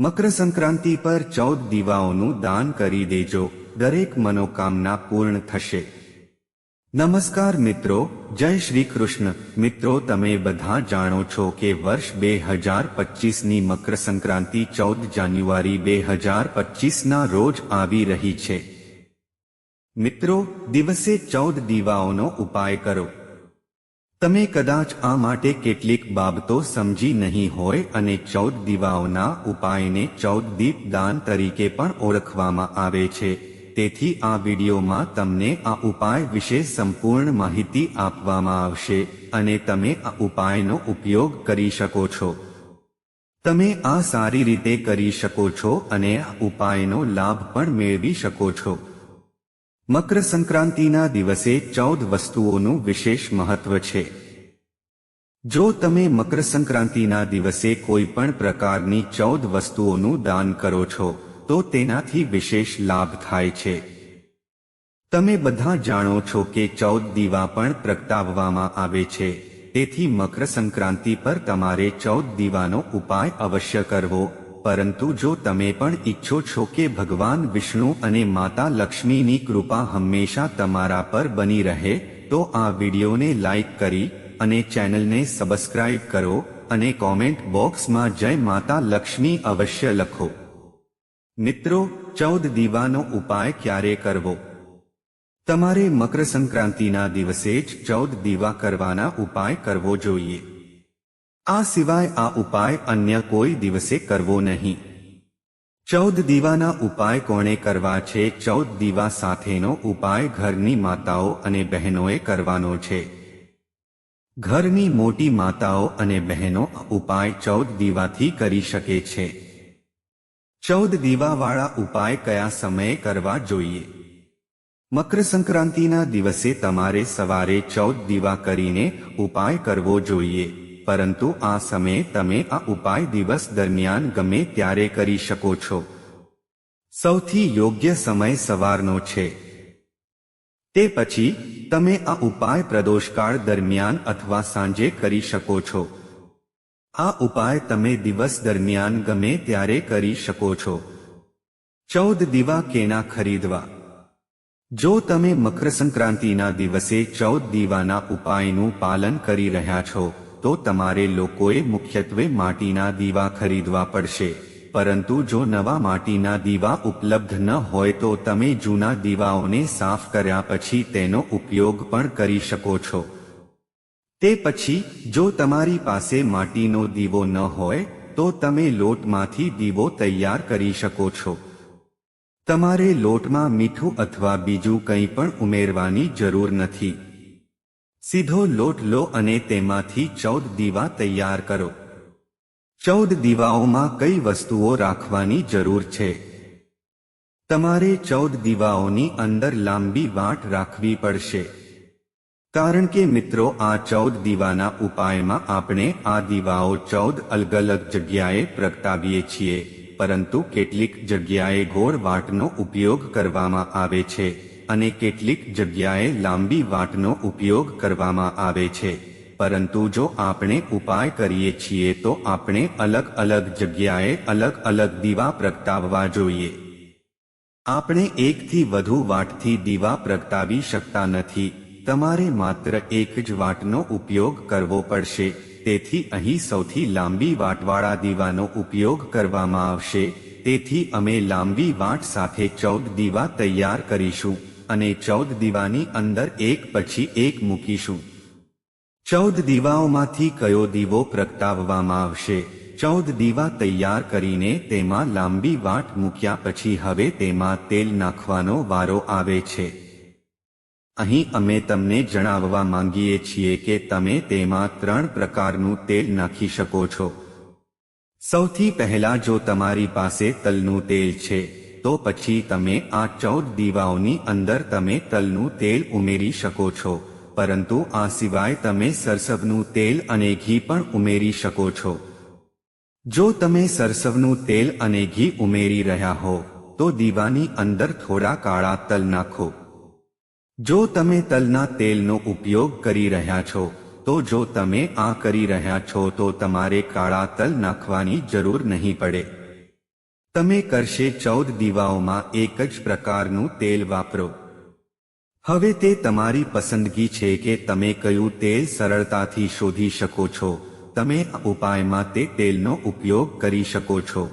મકર સંક્રાંતિ પર ચૌદ દીવાઓનું દાન કરી દેજો. દરેક મનોકામના પૂર્ણ થશે. નમસ્કાર મિત્રો, જય શ્રી કૃષ્ણ. મિત્રો, તમે બધા જાણો છો કે વર્ષ બે હજાર પચીસની મકર સંક્રાંતિ ચૌદ જાન્યુઆરી બે હજાર પચીસના રોજ આવી રહી છે. મિત્રો, દિવસે ચૌદ દીવાઓનો ઉપાય કરો. તમે કદાચ આ માટે કેટલીક બાબતો સમજી નહીં હોય અને ચૌદ દીવાઓના ઉપાયને ચૌદ દીપ દાન તરીકે પણ ઓળખવામાં આવે છે. તેથી આ વિડીયોમાં તમને આ ઉપાય વિશે સંપૂર્ણ માહિતી આપવામાં આવશે અને તમે આ ઉપાયનો ઉપયોગ કરી શકો છો. તમે આ સારી રીતે કરી શકો છો અને આ ઉપાયનો લાભ પણ મેળવી શકો છો. મકર સંક્રાંતિના દિવસે ચૌદ વસ્તુઓનું વિશેષ મહત્વ છે. જો તમે મકર સંક્રાંતિના દિવસે કોઈ પણ પ્રકારની ચૌદ વસ્તુઓનું દાન કરો છો, તો તેનાથી વિશેષ લાભ થાય છે. તમે બધા જાણો છો કે ચૌદ દીવા પણ પ્રગટાવવામાં આવે છે. તેથી મકર સંક્રાંતિ પર તમારે ચૌદ દીવાનો ઉપાય અવશ્ય કરવો. પરંતુ જો તમે પણ ઈચ્છો છો કે ભગવાન વિષ્ણુ અને માતા લક્ષ્મીની કૃપા હંમેશા તમારા પર બની રહે, તો આ વિડીયોને લાઈક કરી અને ચેનલને સબસ્ક્રાઇબ કરો અને કોમેન્ટ બોક્સમાં જય માતા લક્ષ્મી અવશ્ય લખો. મિત્રો, ચૌદ દીવાનો ઉપાય ક્યારે કરવો? તમારે મકર સંક્રાંતિના દિવસે જ ચૌદ દીવા કરવાના ઉપાય કરવો જોઈએ. આ સિવાય આ ઉપાય અન્ય કોઈ દિવસે કરવો નહીં. ચૌદ દીવાના ઉપાય કોણે કરવા છે? ચૌદ દીવા સાથેનો ઉપાય ઘરની માતાઓ અને બહેનોએ કરવાનો છે. ઘરની મોટી માતાઓ અને બહેનો ઉપાય ચૌદ દીવાથી કરી શકે છે. ચૌદ દીવાવાળા ઉપાય કયા સમયે કરવા જોઈએ? મકર સંક્રાંતિના દિવસે તમારે સવારે ચૌદ દીવા કરીને ઉપાય કરવો જોઈએ. પરંતુ આ સમયે તમે આ ઉપાય દિવસ દરમિયાન ગમે ત્યારે કરી શકો છો. સૌથી યોગ્ય સમય સવારનો છે. તે પછી, તમે આ ઉપાય પ્રદોષકાળ દરમિયાન અથવા સાંજે કરી શકો છો. આ ઉપાય તમે દિવસ દરમિયાન ગમે ત્યારે કરી શકો છો. ચૌદ દીવા કેના ખરીદવા. જો તમે મકર સંક્રાંતિના દિવસે ચૌદ દીવાના ઉપાયનું પાલન કરી રહ્યા છો તો તમારે લોકોએ મુખ્યત્વે માટીના દીવા ખરીદવા પડશે. પરંતુ જો નવા માટીના દીવા ઉપલબ્ધ ન હોય તો તમે જૂના દીવાઓને સાફ કર્યા પછી તેનો ઉપયોગ પણ કરી શકો છો. તે પછી, જો તમારી પાસે માટીનો દીવો ન હોય, તો તમે લોટમાંથી દીવો તૈયાર કરી શકો છો. તમારે લોટમાં મીઠું અથવા બીજું કંઈ પણ ઉમેરવાની જરૂર નથી. સીધો લોટ લો અને તેમાંથી ચૌદ દીવા તૈયાર કરો. ચૌદ દીવાઓમાં કઈ વસ્તુઓ રાખવાની જરૂર છે? તમારે ચૌદ દીવાઓની અંદર લાંબી વાટ રાખવી પડશે. કારણ કે મિત્રો, આ ચૌદ દીવાના ઉપાયમાં આપણે આ દીવાઓ ચૌદ અલગ અલગ જગ્યાએ પ્રગટાવીએ છીએ, પરંતુ કેટલીક જગ્યાએ ગોળ વાટનો ઉપયોગ કરવામાં આવે છે. અને કેટલીક જગ્યાએ લાંબી વાટનો ઉપયોગ કરવામાં આવે છે. પરંતુ જો આપણે ઉપાય કરીએ છીએ તો આપણે અલગ અલગ જગ્યાએ અલગ અલગ દીવા પ્રગટાવવા જોઈએ. આપણે એકથી વધુ વાટથી દીવા પ્રગટાવી શકતા નથી. તમારે માત્ર એક જ વાટનો ઉપયોગ કરવો પડશે. તેથી અહીં સૌથી લાંબી વાટવાળા દીવાનો ઉપયોગ કરવામાં આવશે. તેથી અમે લાંબી વાટ સાથે ચૌદ દીવા તૈયાર કરીશું. અને ચૌદ દીવાની અંદર એક પછી એક મૂકીશું. ચૌદ દીવાઓમાંથી કયો દીવો પ્રગટાવવામાં આવશે? ચૌદ દીવા તૈયાર કરીને તેમાં લાંબી વાટ મૂક્યા પછી હવે તેમાં તેલ નાખવાનો વારો આવે છે. અહીં અમે તમને જણાવવા માંગીએ છીએ કે તમે તેમાં ત્રણ પ્રકારનું તેલ નાખી શકો છો. સૌથી પહેલા જો તમારી પાસે તલનું તેલ છે તો પછી તમે આ ચૌદ દીવાઓની અંદર તમે તલનું તેલ ઉમેરી શકો છો. પરંતુ આ સિવાય તમે સરસવનું તેલ અને ઘી પણ ઉમેરી શકો છો. જો તમે સરસવનું તેલ અને ઘી ઉમેરી રહ્યા હો, તો દીવાની અંદર થોડા કાળા તલ નાખો. જો તમે તલના તેલનો ઉપયોગ કરી રહ્યા છો, તો જો તમે આ કરી રહ્યા છો તો તમારે કાળા તલ નાખવાની જરૂર નહીં પડે. તમે કરશે ચૌદ દીવાઓમાં એક જ પ્રકારનું તેલ વાપરો. હવે તે તમારી પસંદગી છે કે તમે કયું તેલ સરળતાથી શોધી શકો છો. તમે ઉપાયમાં તે તેલનો ઉપયોગ કરી શકો છો.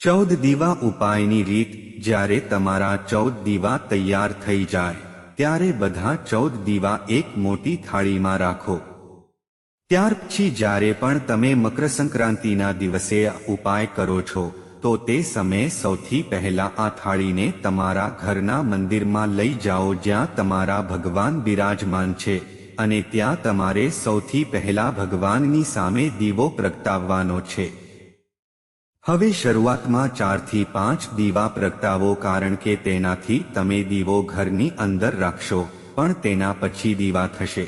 ચૌદ દીવા ઉપાયની રીત, જ્યારે તમારા ચૌદ દીવા તૈયાર થઈ જાય, ત્યારે બધા ચૌદ દીવા એક મોટી થાળીમાં રાખો. ત્યાર પછી જ્યારે પણ તમે મકર સંક્રાંતિના દિવસે ઉપાય કરો છો તો તે સમયે સૌથી પહેલા આ થાળીને તમારા ઘરના મંદિરમાં લઈ જાઓ જ્યાં તમારા ભગવાન બિરાજમાન છે અને ત્યાં તમારે સૌથી પહેલા ભગવાનની સામે દીવો પ્રગટાવવાનો છે. હવે શરૂઆતમાં ચારથી પાંચ દીવા પ્રગટાવો કારણ કે તેનાથી તમે દીવો ઘરની અંદર રાખશો, પણ તેના પછી દીવા થશે.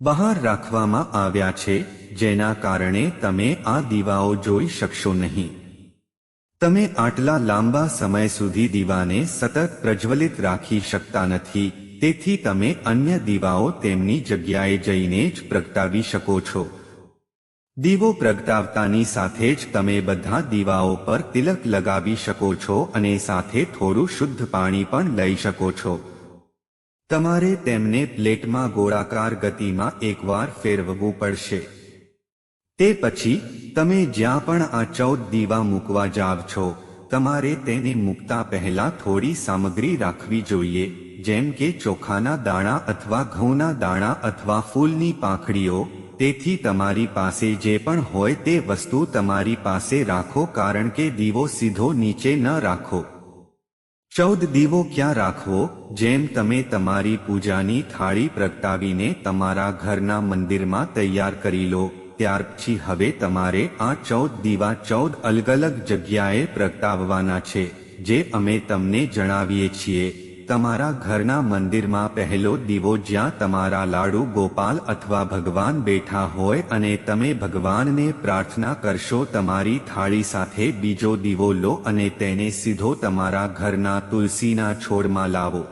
બહાર રાખવામાં આવ્યા છે, જેના કારણે તમે આ દીવાઓ જોઈ શકશો નહીં. તમે આટલા લાંબા સમય સુધી દીવાને સતત પ્રજ્વલિત રાખી શકતા નથી, તેથી તમે અન્ય દીવાઓ તેમની જગ્યાએ જઈને જ પ્રગટાવી શકો છો. દીવો પ્રગટાવતાની સાથે જ તમે બધા દીવાઓ પર તિલક લગાવી શકો છો અને સાથે થોડું શુદ્ધ પાણી પણ લઈ શકો છો. તમારે તેમને પ્લેટમાં ગોળાકાર ગતિમાં એકવાર ફેરવવું પડશે. તે પછી તમે જ્યાં પણ આ ચૌદ દીવા મૂકવા જાવ છો, તમારે તેને મૂકતા પહેલા થોડી સામગ્રી રાખવી જોઈએ, જેમ કે ચોખાના દાણા અથવા ઘઉંના દાણા અથવા ફૂલની પાંખડીઓ, તેથી તમારી પાસે જે પણ હોય તે વસ્તુ તમારી પાસે રાખો કારણ કે દીવો સીધો નીચે ન રાખો. ચૌદ દીવો ક્યાં રાખવો, જેમ તમે તમારી પૂજાની થાળી પ્રગટાવીને તમારા ઘરના મંદિરમાં તૈયાર કરી લો ત્યાર પછી હવે તમારે આ ચૌદ દીવા ચૌદ અલગ અલગ જગ્યાએ પ્રગટાવવાના છે, જે અમે તમને જણાવીએ છીએ. તમારા ઘરના મંદિરમાં પહેલો દીવો જ્યાં તમારા લાડુ ગોપાલ અથવા ભગવાન બેઠા હોય અને તમે ભગવાનને પ્રાર્થના કરશો તમારી થાળી સાથે બીજો દીવો લો અને તેને સીધો તમારા ઘરના તુલસીના છોડમાં લાવો.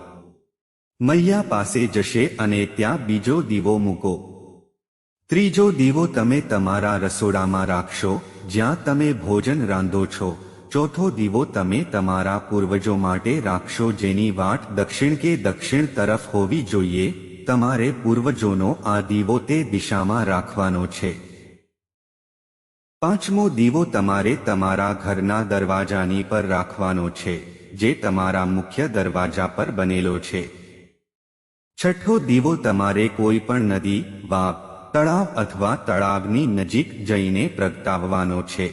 મૈયા પાસે જશે અને ત્યાં બીજો દીવો મૂકો. ત્રીજો દીવો તમે તમારા રસોડામાં રાખશો, જ્યાં તમે ભોજન રાંધો છો. ચોથો દીવો તમે તમારા પૂર્વજો માટે રાખશો જેની વાટ દક્ષિણ કે દક્ષિણ તરફ હોવી જોઈએ. તમારે પૂર્વજોનો આ દીવો તે દિશામાં રાખવાનો છે. પાંચમો દીવો તમારે તમારા ઘરના દરવાજાની પર રાખવાનો છે, જે તમારા મુખ્ય દરવાજા પર બનેલો છે. છઠ્ઠો દીવો તમારે કોઈ પણ નદી, વાવ તળાવ અથવા તળાવની નજીક જઈને પ્રગટાવવાનો છે.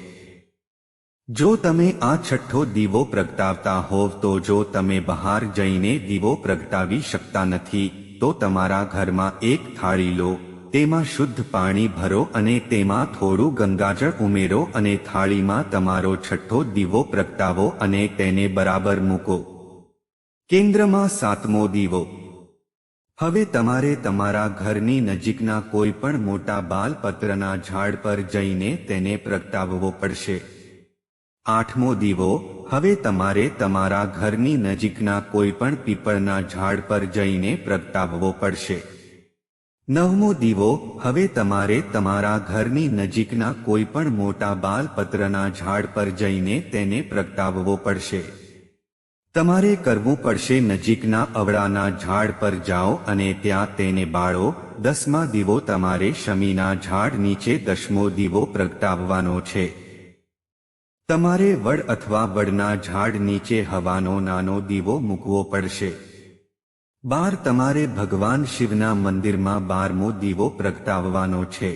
જો તમે આ છઠ્ઠો દીવો પ્રગટાવતા હોવ તો જો તમે બહાર જઈને દીવો પ્રગટાવી શકતા નથી, તો તમારા ઘરમાં એક થાળી લો, તેમાં શુદ્ધ પાણી ભરો અને તેમાં થોડું ગંગાજળ ઉમેરો અને થાળીમાં તમારો છઠ્ઠો દીવો પ્રગટાવો અને તેને બરાબર મૂકો. કેન્દ્રમાં સાતમો દીવો. હવે તમારે તમારા ઘરની નજીકના કોઈ પણ મોટા બાલપત્રના ઝાડ પર જઈને તેને પ્રગટાવવો પડશે. આઠમો દીવો, હવે તમારે તમારા ઘરની નજીકના કોઈ પણ પીપળના ઝાડ પર જઈને પ્રગટાવવો પડશે. નવમો દીવો, હવે તમારે તમારા ઘરની નજીકના કોઈ પણ મોટા બાલપત્રના ઝાડ પર જઈને તેને પ્રગટાવવો પડશે. તમારે કરવું પડશે નજીકના અવળાના ઝાડ પર જાઓ અને ત્યાં તેને બાળો, દસમા દીવો તમારે શમીના ઝાડ નીચે દસમો દીવો પ્રગટાવવાનો છે. તમારે વડ અથવા વડના ઝાડ નીચે હવાનો નાનો દીવો મૂકવો પડશે. બાર તમારે ભગવાન શિવના મંદિરમાં બારમો દીવો પ્રગટાવવાનો છે.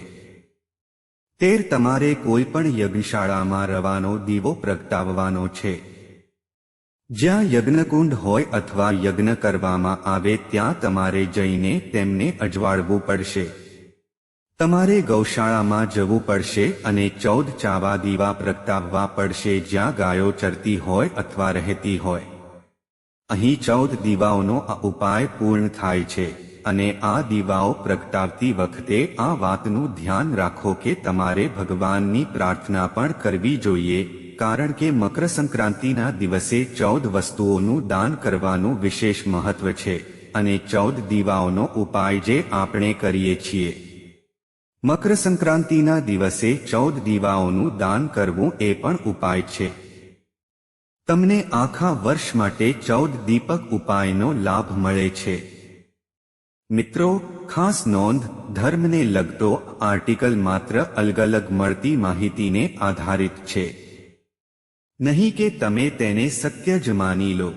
તેર તમારે કોઈ પણ યજ્ઞશાળામાં રવાનો દીવો પ્રગટાવવાનો છે. જ્યાં યજ્ઞકુંડ હોય અથવા યજ્ઞ કરવામાં આવે ત્યાં તમારે જઈને તેમને અજવાળવું પડશે. તમારે ગૌશાળામાં જવું પડશે અને ચૌદ ચાવા દીવા પ્રગટાવવા પડશે જ્યાં ગાયો ચરતી હોય અથવા રહેતી હોય. અહીં ચૌદ દીવાઓનો આ ઉપાય પૂર્ણ થાય છે અને આ દીવાઓ પ્રગટાવતી વખતે આ વાતનું ધ્યાન રાખો કે તમારે ભગવાનની પ્રાર્થના પણ કરવી જોઈએ કારણ કે મકર સંક્રાંતિના દિવસે ચૌદ વસ્તુઓનું દાન કરવાનું વિશેષ મહત્વ છે અને ચૌદ દીવાઓનો ઉપાય જે આપણે કરીએ છીએ. મકર સંક્રાંતિના દિવસે ચૌદ દીવાઓનું દાન કરવું એ પણ ઉપાય છે. તમને આખા વર્ષ માટે ચૌદ દીપક ઉપાયનો લાભ મળે છે. મિત્રો, ખાસ નોંધ, ધર્મને લગતો આર્ટિકલ માત્ર અલગ અલગ મળતી માહિતીને આધારિત છે. નહીં કે તમે તેને સત્ય જ માની લો.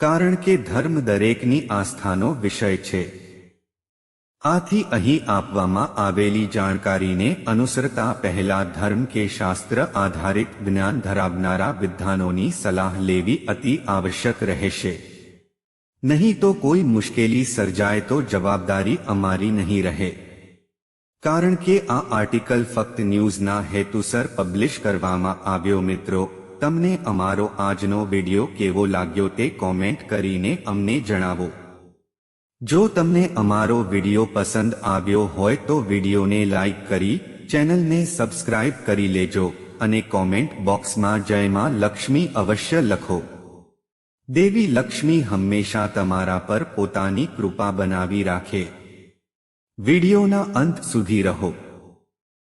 કારણ કે ધર્મ દરેકની આસ્થાનો વિષય છે. આથી અહીં આપવામાં આવેલી જાણકારીને અનુસરતા પહેલા ધર્મ કે શાસ્ત્ર આધારિત જ્ઞાન ધરાવનારા વિદ્વાનોની સલાહ લેવી અતિ આવશ્યક રહેશે. નહીં તો કોઈ મુશ્કેલી સર્જાય તો જવાબદારી અમારી નહીં રહે. કારણ કે આ આર્ટિકલ ફક્ત ન્યૂઝના હેતુસર પબ્લિશ કરવામાં આવ્યો, મિત્રો. તમને અમારો આજનો વિડિયો કેવો લાગ્યો તે કોમેન્ટ કરીને અમને જણાવો. જો તમને અમારો વિડિયો પસંદ આવ્યો હોય તો વિડિયોને લાઈક કરી, ચેનલને સબસ્ક્રાઇબ કરી લેજો અને કોમેન્ટ બોક્સમાં જય માં લક્ષ્મી અવશ્ય લખો. દેવી લક્ષ્મી હંમેશા તમારા પર પોતાની કૃપા બનાવી રાખે. વિડિયોના અંત સુધી રહો.